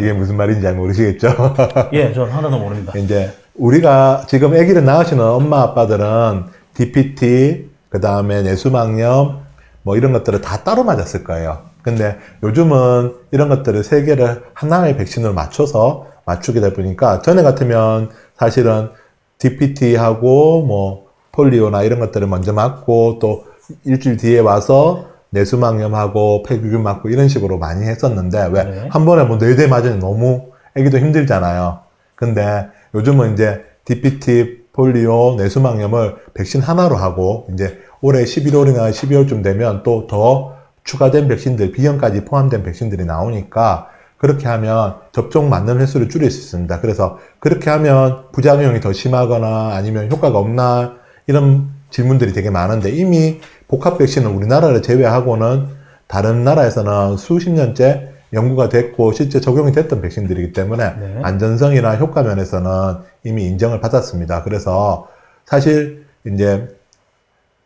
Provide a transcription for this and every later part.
이게 무슨 말인지 잘 모르시겠죠? 예, 전 하나도 모릅니다. 이제 우리가 지금 아기를 낳으시는 엄마 아빠들은 DPT, 그 다음에 내수막염, 뭐 이런 것들을 다 따로 맞았을 거예요. 근데 요즘은 이런 것들을 세 개를 하나의 백신으로 맞춰서 맞추게 되다 보니까 전에 같으면 사실은 DPT하고 뭐 폴리오나 이런 것들을 먼저 맞고 또 일주일 뒤에 와서 내수막염하고 폐규균 맞고 이런 식으로 많이 했었는데 왜 네. 한 번에 뭐 네 대 맞으면 너무 애기도 힘들잖아요. 근데 요즘은 이제 DPT, 폴리오, 내수막염을 백신 하나로 하고 이제 올해 11월이나 12월쯤 되면 또 더 추가된 백신들, 비형까지 포함된 백신들이 나오니까 그렇게 하면 접종 맞는 횟수를 줄일 수 있습니다. 그래서 그렇게 하면 부작용이 더 심하거나 아니면 효과가 없나 이런 질문들이 되게 많은데 이미 복합 백신은 우리나라를 제외하고는 다른 나라에서는 수십 년째 연구가 됐고 실제 적용이 됐던 백신들이기 때문에 네. 안전성이나 효과 면에서는 이미 인정을 받았습니다. 그래서 사실 이제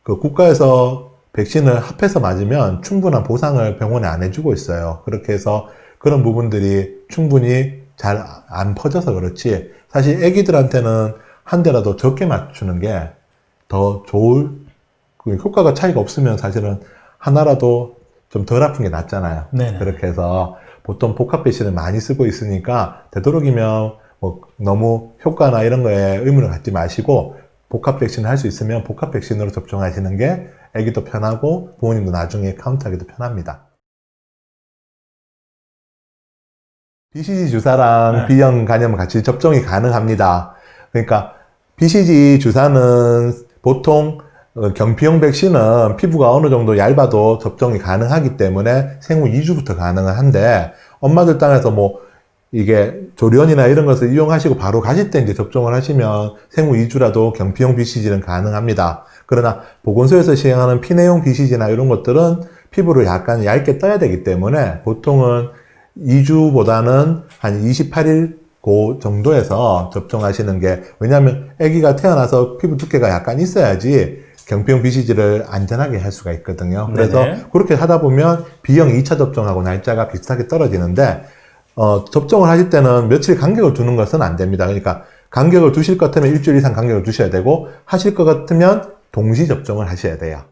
그 국가에서 백신을 합해서 맞으면 충분한 보상을 병원에 안 해주고 있어요. 그렇게 해서 그런 부분들이 충분히 잘 안 퍼져서 그렇지 사실 애기들한테는 한 대라도 적게 맞추는 게 더 좋을 그 효과가 차이가 없으면 사실은 하나라도 좀 덜 아픈 게 낫잖아요. 네네. 그렇게 해서 보통 복합 백신을 많이 쓰고 있으니까 되도록이면 뭐 너무 효과나 이런 거에 의문을 갖지 마시고 복합 백신을 할 수 있으면 복합 백신으로 접종하시는 게 애기도 편하고 부모님도 나중에 카운트하기도 편합니다. BCG 주사랑 네. B형 간염 같이 접종이 가능합니다. 그러니까 BCG 주사는 보통 어, 경피형 백신은 피부가 어느 정도 얇아도 접종이 가능하기 때문에 생후 2주부터 가능은 한데 엄마들 땅에서 뭐 이게 조련이나 이런 것을 이용하시고 바로 가실 때 이제 접종을 하시면 생후 2주라도 경피형 BCG는 가능합니다. 그러나 보건소에서 시행하는 피내용 BCG나 이런 것들은 피부를 약간 얇게 떠야 되기 때문에 보통은 2주보다는 한 28일 그 정도에서 접종하시는 게 왜냐하면 아기가 태어나서 피부 두께가 약간 있어야지 경피형 BCG를 안전하게 할 수가 있거든요. 그래서 네네. 그렇게 하다 보면 B형 2차 접종하고 날짜가 비슷하게 떨어지는데 어, 접종을 하실 때는 며칠 간격을 두는 것은 안 됩니다. 그러니까 간격을 두실 것 같으면 일주일 이상 간격을 두셔야 되고 하실 것 같으면 동시 접종을 하셔야 돼요.